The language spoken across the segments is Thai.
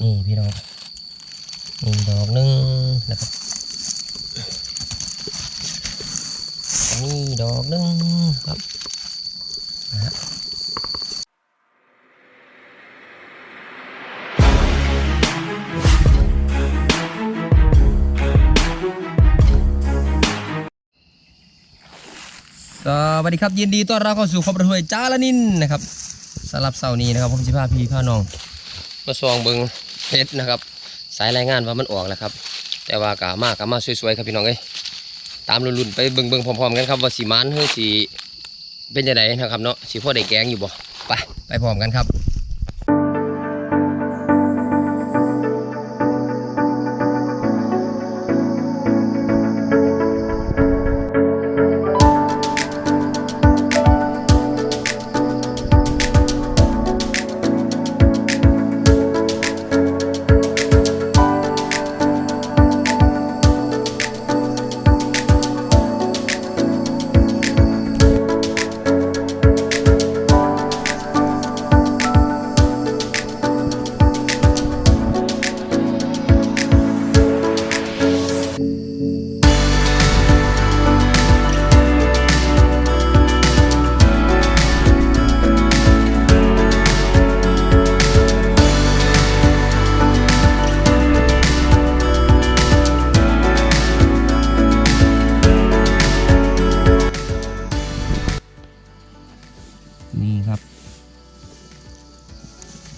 นี่พี่น้องนี่ดอกหนึงนะครับนนี้ดอกหนึงครับนะฮะสวัสดีครับยินดีต้อนรับเข้าสู่ครอบครัวจ้าละนินนะครับสำหรับเสาร์นี้นะครับผมสิพาพี่พาน้อง มาซองเบิง เพชรนะครับ สายรายงานว่ามันออกแล้วครับ แต่ว่ากะมากกะมาสวยๆครับพี่น้องเอ้ยตามรุ่นๆไปเบิ่งๆพร้อมๆกันครับว่าสีมันเฮ้ยสีเป็นยังไงนะครับเนาะสีพ่อได้แกงอยู่บ่ไปไปพร้อมกันครับ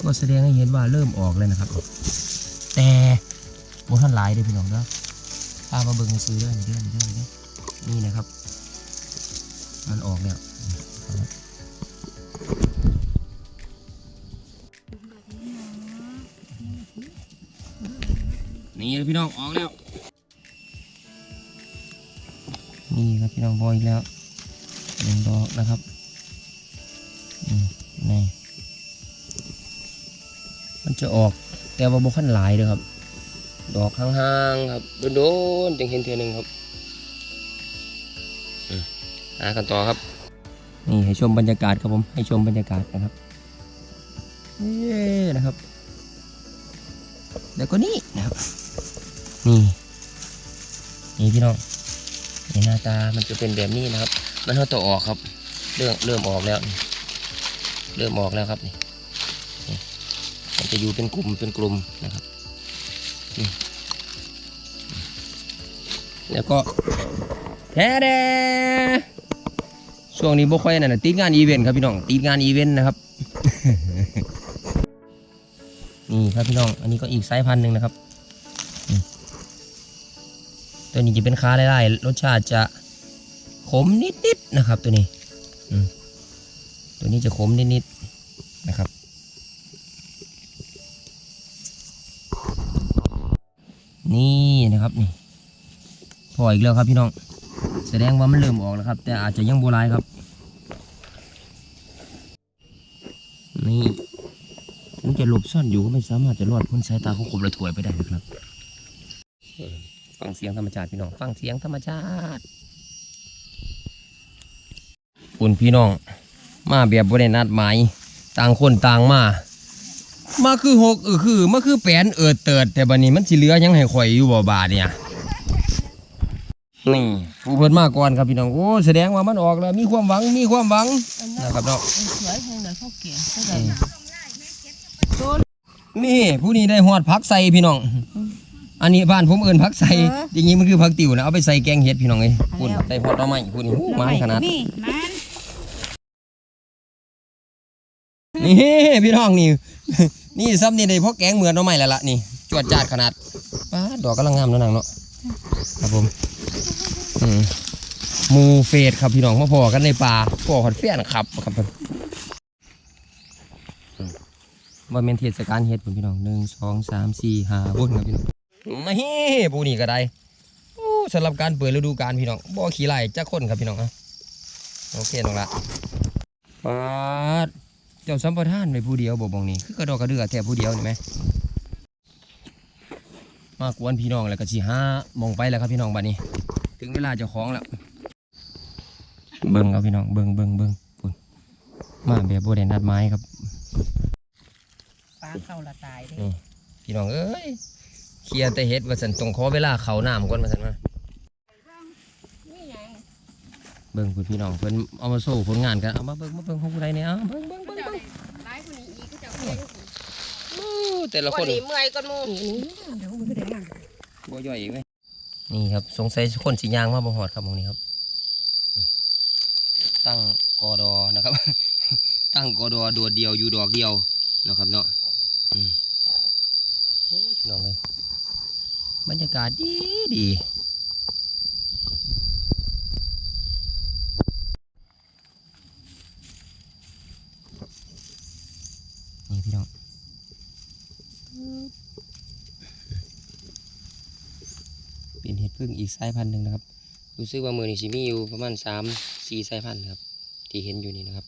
ก็แสดงให้เห็นว่าเริ่มออกแล้วนะครับ แต่บนท่านหลายเด้พี่น้องเด้อพามาเบิ่งซื้อเด้อเด้อเด้อนี่เด้อนี่นะครับ มันออกแล้วนี่พี่น้องออกแล้ว นี่ครับพี่น้องบอยแล้วหนึ่งดอกนะครับนี่ มันจะออกแต่ว่าบุคันหลายเลยครับ ดอกห่างๆครับโดนๆจึงเห็นเทียหนึ่งครับอืมากันต่อครับ นี่ให้ชมบรรยากาศครับผมให้ชมบรรยากาศนะครับเย้นะครับ แล้วก็นี่นะครับ นี่นี่พี่น้องนี่หน้าตามันจะเป็นแบบนี้นะครับ มันเท่าตัวออกครับ เริ่มเริ่มออกแล้ว เริ่มออกแล้วครับนี่ มันจะอยู่เป็นกลุ่มเป็นกลุ่มนะครับนี่แล้วก็แท้แดช่วงนี้บ่ค่อยนั่นนะติดงานอีเวนต์ครับพี่น้องติดงานอีเวนต์นะครับนี่ครับพี่น้อง อันนี้ก็อีกสายพันธุ์หนึ่งนะครับ ตัวนี้จะเป็นค้าไล่ๆรสชาติจะขมนิดๆนะครับตัวนี้ตัวนี้จะขมนิดๆนะครับ นี่นะ ครับนี่พออีกแล้วครับพี่น้อง แสดงว่ามันเริ่มออกแล้วครับ แต่อาจจะยังโบราณครับ นี่ถึงจะหลบซ่อนอยู่ก็ไม่สามารถจะรอดพ้นสายตาของกบระถวยไปได้นะครับ ฟังเสียงธรรมชาติพี่น้องฟังเสียงธรรมชาติคุณพี่น้อง มาแบบบรินัดหมายต่างคนต่างมา มาคือหกเออคือมาคือแปนเอิดเติด แต่บัดนี้มันสิเหลือยังให้ข่อยอยู่บ่บาดเนี่ยนี่ผู้เพิ่นมาก่อนครับพี่น้องโอ้แสดงว่ามันออกแล้วมีความหวังมีความหวังนะครับเนาะสวยแห่งไหนเขาเก่งเขาได้นี่ผู้นี้ได้หอดพักใส่พี่น้อง อันนี้บ้านผมเอิ้นพักใส่จริงๆมันคือพักติ๋วนะเอาไปใส่แกงเห็ดพี่น้องเอ้ยคุณได้พอดเอาไม้คุณนี่มันขนาด นี่พี่น้องนี่ นี่ซ้ำนี่ได้เพราะแกงเหมือนเอาไม้แล้วล่ะนี่ จวดจาดขนาดป้าดอกกำลังงามนะนางเนาะครับผมมูเฟดครับพี่น้องมาพอกันในป่าพอขอดเฟียนครับครับผมว่าเมนเทศกาลเฮ็ดผมพี่น้องหนึ่งสองสามสี่ห้าบนครับพี่น้องนี่ปูนี่ก็ได้สำหรับการเปิดฤดูกาลพี่น้องบ่ขี้ไล่จักคนครับพี่น้องอะโอเคน้องละป้าด จ้าสัมปทานไปผู้เดียวบอกบองนี้คือกระดอกกระเดือแทบผู้เดียวนี่ไหมมากวนพี่น้องแล้วก็สิห้ามองไปแล้วครับพี่น้องบัดนี้ ถึงเวลาเจ้าของแล้วเบิ่งครับพี่น้องเบิ่งเบิ่งเบิ่งพุ่นมาแบบโบเดนัดไม้ครับปลาเข้าละตายเด้นี่พี่น้องเอ้ยเคลียร์แต่เฮ็ดว่าสันตรงขอเวลาเขาน้ำก่อนว่าสันมานี่ไง เบิ่งคุณพี่น้องเพิ่นเอามาโซ่ผลงานกันเอามาเบิ่งมาเบิ่งของผู้ใดเนี่ยเอาเบิ่งเบิ่งเบิ่งเจ้าเบิ่งได้ร้ายคนนี้อีกก็จะเก่งอู้แต่ละควันนนี้เมื่อยก่อนหมูเดี๋ยวมันก็ได้งานบ่ย่อยอีกไหมนี่ครับสงสัยคนสียางมาบ่หอดครับตรงนี้ครับนี่ตั้งกอดอนะครับ ตั้งกอดอดวดเดียวอยู่ดอกเดียวเนาะครับเนาะอืมโอ้ยพี่น้องเลยบรรยากาศดีดีนี่พี่น้อง เป็นเห็ดพึ่งอี กสายพันธุ์หนึ่งนะครับ รู้สึกว่ามือนี่สิมีอยู่ประมาณสามสี่สายพันธุ์ครับ ที่เห็นอยู่นี่นะครับ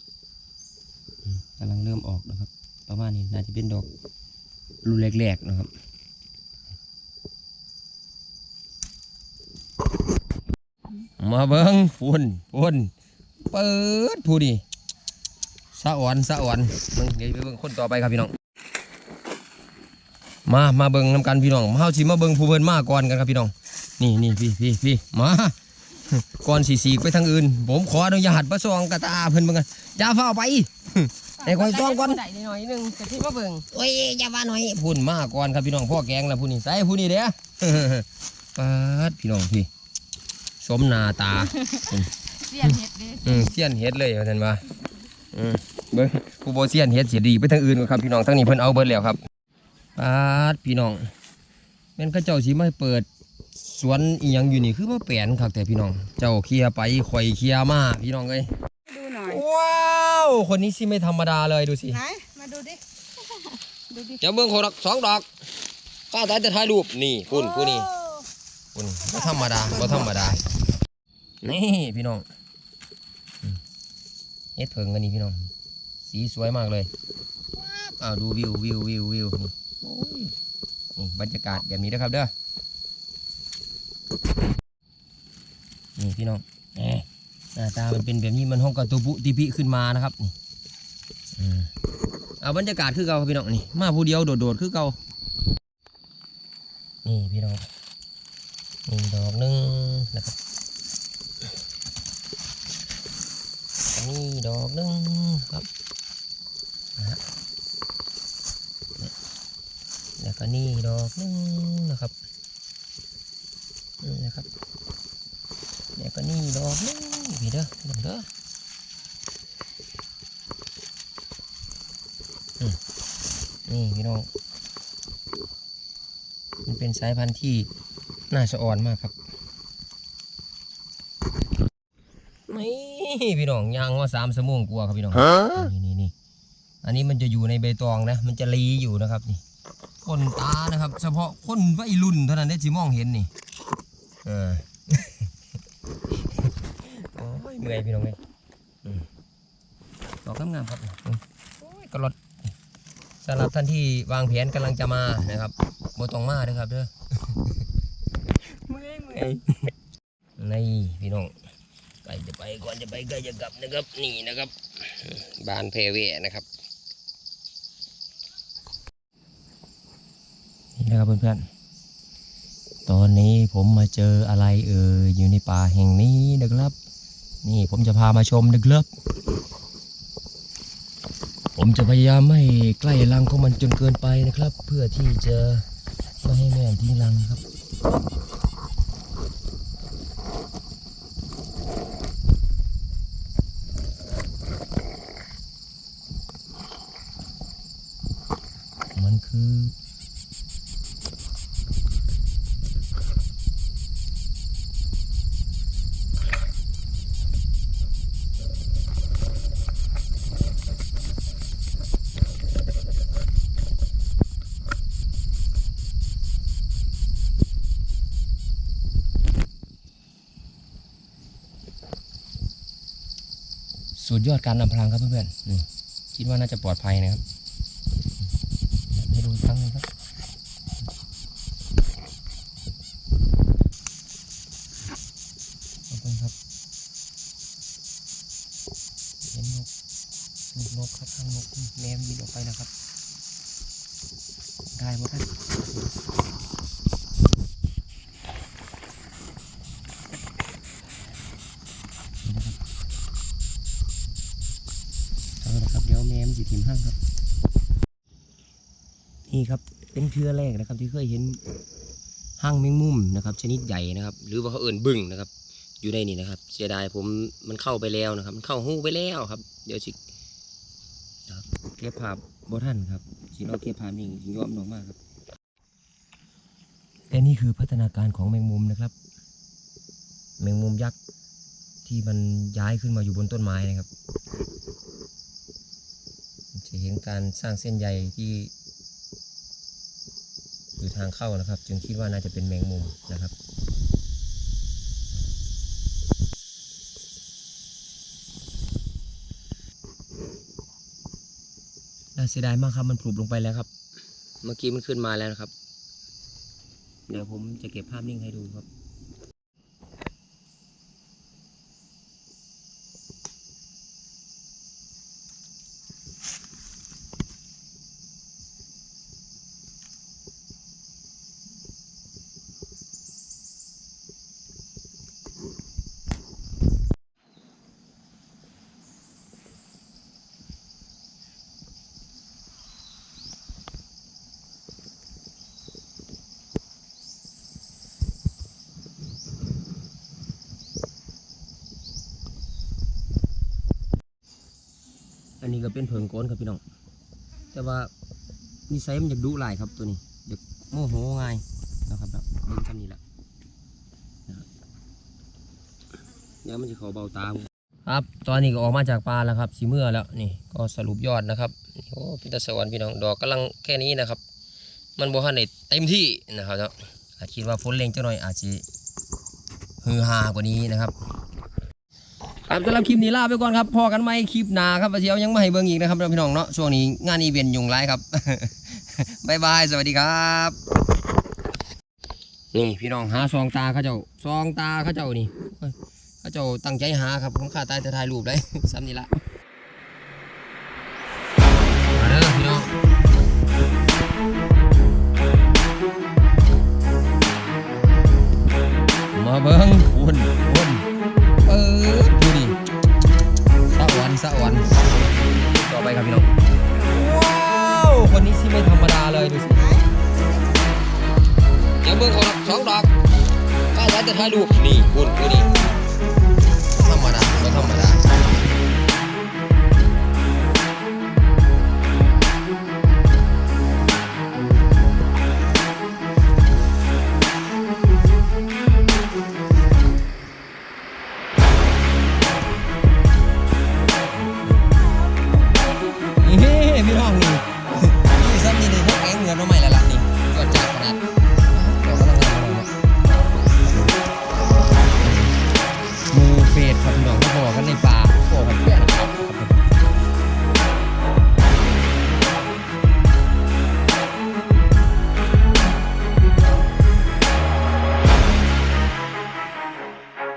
กำลังเริ่มออกนะครับ ประมาณนี้น่าจะเป็นดอกรูแรกๆนะครับมาเบิ้งฝุ่นฝุ่นเปิดผู้ดีสะอ่อนสะอ่อนเบิ่งเดี๋ยวไปเบิ้งคนต่อไปครับพี่น้อง มามาเบิ่งนำกันพี่น้องมาเฮาสิมาเบิ่งผู้เพิ่นมาก่อนกันครับพี่น้อง นี่นี่พี่พี่พี่มาก่อนสีสีกไปทางอื่น ผมขออนุญาตประซองกระตาเพิ่นเบิ่งกันอย่าเฝ้าไปให้คอยซ่องก่อนได้หน่อยนึงแต่ที่มาเบิ่งโอ้ยอย่าว่าหน่อยพุ่นมาก่อนครับพี่น้องพ่อแกงแล้วผู้นี้ใส่ผู้นี้เด้อปาดพี่น้องพี่สมหนาตาเสียนเห็ดเด้อืมเสียนเฮ็ดเลยว่าท่านว่าอืมเบิ่งผู้บ่เสียนเฮ็ดเสียดีไปทางอื่นก่อนครับพี่น้องทั้งนี้เพิ่นเอาเบิดแล้วครับปาดพี่น้องแม่นเขาเจ้าสิมาเปิด สวนอีหยังอยู่นี่คือว่าแปลนคักแต่พี่น้อง เจ้าเคลียร์ไปข่อยเคลียร์มาพี่น้องเอ้ยดูหน่อย ว้าวคนนี้สิไม่ธรรมดาเลยดูสิไหน มาดูดิ ดูดิเจ้าเบิ่งโคดอกสองดอกข้าตายจะถ่ายรูปนี่พุ่นผู้นี้พุ่นบ่ธรรมดาบ่ธรรมดา นี่พี่น้องอืมเฮ็ดเพิงกันนี่พี่น้อง สีสวยมากเลยอ้าวดูวิววิววิววิวนี่โอ้ยนี่บรรยากาศแบบนี้นะครับเด้อ นี่พี่น้องหน้าตามันเป็นแบบนี้มันห้องกระตุบุติปิขึ้นมานะครับนี่เอาบรรยากาศคือเก่าพี่น้องนี่มาผู้เดียวโดดๆคือเก่านี่พี่น้องนี่ดอกหนึงนะครับนี่ดอกหนึงครับนะฮะแล้วก็นี่ดอกหนึงนะครับ นี่นะครับแล้วก็นี่ดอกนึงพี่เด้อพี่น้องเด้ออืมนี่พี่น้องมันเป็นสายพันธุ์ที่น่าสะอ่อนมากครับนี่พี่น้องยางว่าสามสมงกลัวาครับพี่น้องนี่นี่นี่อันนี้มันจะอยู่ในใบตองนะ มันจะรีอยู่นะครับนี่คนตานะครับ เฉพาะคนวัยรุ่นเท่านั้นได้ที่มองเห็นนี่ เออโอ้ยเมื่อยพี่น้องเลยอืมดอกงามๆครับอืมโอ้ยกระรดสำหรับท่านที่วางแผนกำลังจะมานะครับโบตองมาเด้อครับเด้อเมื่อยเมื่อยนี่พี่น้องใกล้จะไปก่อนจะไปใกล้จะกลับนะครับ นี่นะครับ บานเพเวนะครับนี่นะครับเพื่อนๆ ตอนนี้ผมมาเจออะไรเอ่ยอยู่ในป่าแห่งนี้นะครับ นี่ผมจะพามาชมนะครับผมจะพยายามไม่ใกล้รังของมันจนเกินไปนะครับ เพื่อที่จะไม่ให้แม่ทิ้งรังครับ มันคือ สุดยอดการนำพรางครับเพื่อนๆคิดว่าน่าจะปลอดภัยนะครับให้ดูครั้งนึงครับขอบคุณครับเห็นนกลูกนกครับข้างนกแม่บินออกไปแล้วครับทายบ่ทันนี่นะครับเอาละครับเดี๋ยวแม่ ข้างครับ นี่ครับเป็นเทือแรกนะครับ ที่เคยเห็นห้างแมงมุมนะครับ ชนิดใหญ่นะครับ หรือว่าเขาเอิ่นบึ้งนะครับ อยู่ในนี่นะครับ เสียดายผมมันเข้าไปแล้วนะครับ มันเข้าหูไปแล้วครับ เดี๋ยวสินะครับเก็บภาพบ่ท่านครับสิเราเก็บภาพนี่สิยอมน้องมากครับและนี่คือพัฒนาการของแมงมุมนะครับ แมงมุมยักษ์ที่มันย้ายขึ้นมาอยู่บนต้นไม้นะครับ จะเห็นการสร้างเส้นใยที่อยู่ทางเข้านะครับ จึงคิดว่าน่าจะเป็นแมงมุมนะครับน่าเสียดายมากครับมันผุบลงไปแล้วครับ เมื่อกี้มันขึ้นมาแล้วนะครับ เดี๋ยวผมจะเก็บภาพนิ่งให้ดูครับ ก็เป็นเพิงโกนครับพี่น้อง แต่ว่านิสัยมันอยากดุหลายครับตัวนี้อยากโมโหง่ายนะครับเนาะเบิ่งคำนี้ละนะเดี๋ยมันจะขาเบาตามครับตอนนี้ก็ออกมาจากปลาแล้วครับสีเมื่อแล้วนี่ก็สรุปยอดนะครับโอ้พิตาสวรรค์พี่น้องดอกกำลังแค่นี้นะครับ มันบ่ทันเต็มที่นะครับเนาะคิดว่าฝนเร่งเจังหน่อยอาจจะฮือฮากว่านี้นะครับ ครับสำหรับคลิปนี้ลาไปก่อนครับพอกันไหมคลิปหน้าครับว่าเชียวยังไม่ให้เบิ่งอีกนะครับพี่น้องเนาะช่วงนี้งานอีเวนต์ยุ่งหลายครับบายบายสวัสดีครับ นี่พี่น้องหาซองตาเขาเจ้าซองตาเขาเจ้านี่เอ้าเจ้าตั้งใจหาครับผมข้าตายจะถ่ายรูปได้ซ้ำนี่ละมาเด้อพี่น้องมาเบิ่งวนวนเออ สะวันสะวันต่อไปครับพี่น้องว้าวคนนี้ที่ไม่ธรรมดาเลยดูสิยังเบิ่งคนสองดอกกล้แล้วจะถ่ายรูปนี่คุณคุณนี่